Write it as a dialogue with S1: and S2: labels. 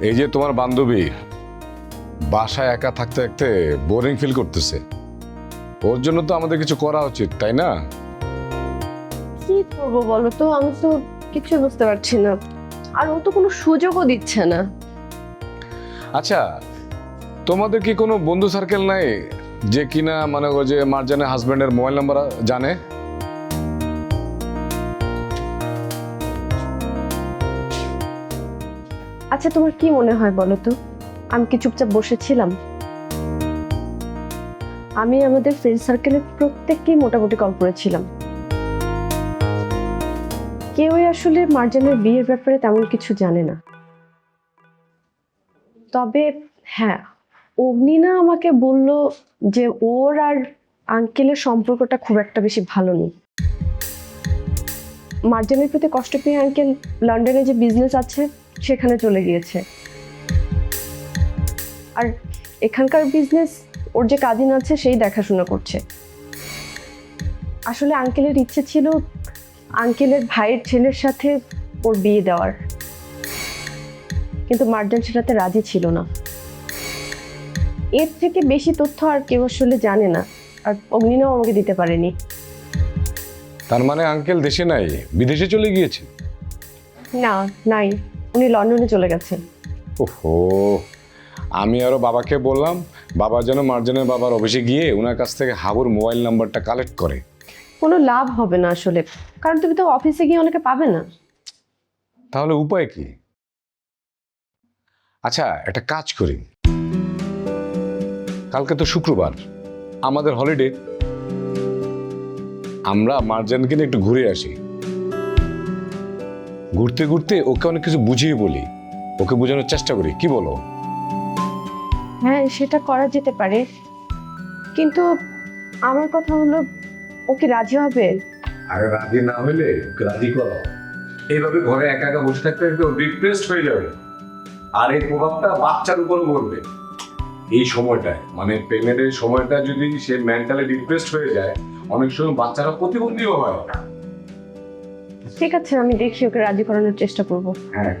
S1: এই যে তোমার বান্ধবী বাসায় একা থাকতে থাকতে বোরিং ফিল করতেছে। ওর জন্য তো আমাদের কিছু করা উচিত তাই না?
S2: কি করব বলো তো? আমি তো কিছু বুঝতে পারছি না। আর ও তো কোনো সুযোগও দিচ্ছে না।
S1: আচ্ছা তোমাদের কি কোনো বন্ধু সার্কেল নাই যে কিনা মানে ওই যে মার্জানের হাজব্যান্ডের মোবাইল নাম্বার জানে?
S2: আচ্ছা তোমার কি মনে হয় বলো তো? আমি কি চুপচাপ বসেছিলাম? আমি আমাদের ফ্রেন্ড সার্কেলের প্রত্যেককেই মোটামুটি কল করেছিলাম। কেউই আসলে মার্জানের বিয়ের ব্যাপারে তেমন কিছু জানে না। তবে হ্যাঁ অগ্নিনা আমাকে বলল যে ওর আর আঙ্কেলের সম্পর্কটা খুব একটা বেশি ভালো নেই। মার্জানের প্রতি কষ্ট পেয়ে আঙ্কেল লন্ডনে যে বিজনেস আছে সেখানে চলে গিয়েছে। আর এখানকার বিজনেস ওর যে কাজিন আছে সেই দেখাশোনা করছে। আসলে আঙ্কেলের ইচ্ছে ছিল আঙ্কেলের ভাইয়ের ছেলের সাথে ওর বিয়ে দেওয়ার। কিন্তু মার্জান সেটাতে রাজি ছিল না। এর থেকে বেশি তথ্য আর কেউ আসলে জানে না। আর অগ্নিনাও আমাকে দিতে পারেনি।
S1: তার মানে আঙ্কেল দেশে নাই বিদেশে চলে গিয়েছে?
S2: না নাই। উনি লন্ডনে চলে গেছেন
S1: ওহো আমি আরও বাবাকে বললাম বাবা যেন মার্জানের বাবার অফিসে গিয়ে ওনার কাছ থেকে হাবুর মোবাইল নাম্বারটা কালেক্ট করে।
S2: কোনো লাভ হবে না আসলে। কারণ তুমি তো অফিসে গিয়ে অনেকে পাবে না।
S1: তাহলে উপায় কি? আচ্ছা একটা কাজ করি। কালকে তো শুক্রবার আমাদের হলিডে আমরা মার্জানকে নিয়ে একটু ঘুরে আসি। ঘুরতে ঘুরতে ওকে অনেক কিছু বুঝিয়ে বলি। ওকে বোঝানোর চেষ্টা করি কি বলো?
S2: হ্যাঁ সেটা করা যেতে পারে। কিন্তু আমার কথা হলো ওকে রাজি হবে?
S1: আরে রাজি না হলে ওকে রাজি করো। এইভাবে ঘরে একা একা বসে থাকতে থাকতে ডিপ্রেসড হয়ে যাবে। আর এই প্রভাবটা বাচ্চার উপরও পড়বে। এই সময়টায় মানে প্রেগনেন্টের সময়টা যদি সে মেন্টালি ডিপ্রেসড হয়ে যায় অনেক সময় বাচ্চারা প্রতিবন্ধীও হয়।
S2: ঠিক আছে আমি দেখি ওকে রাজি করানোর চেষ্টা করব।
S1: হ্যাঁ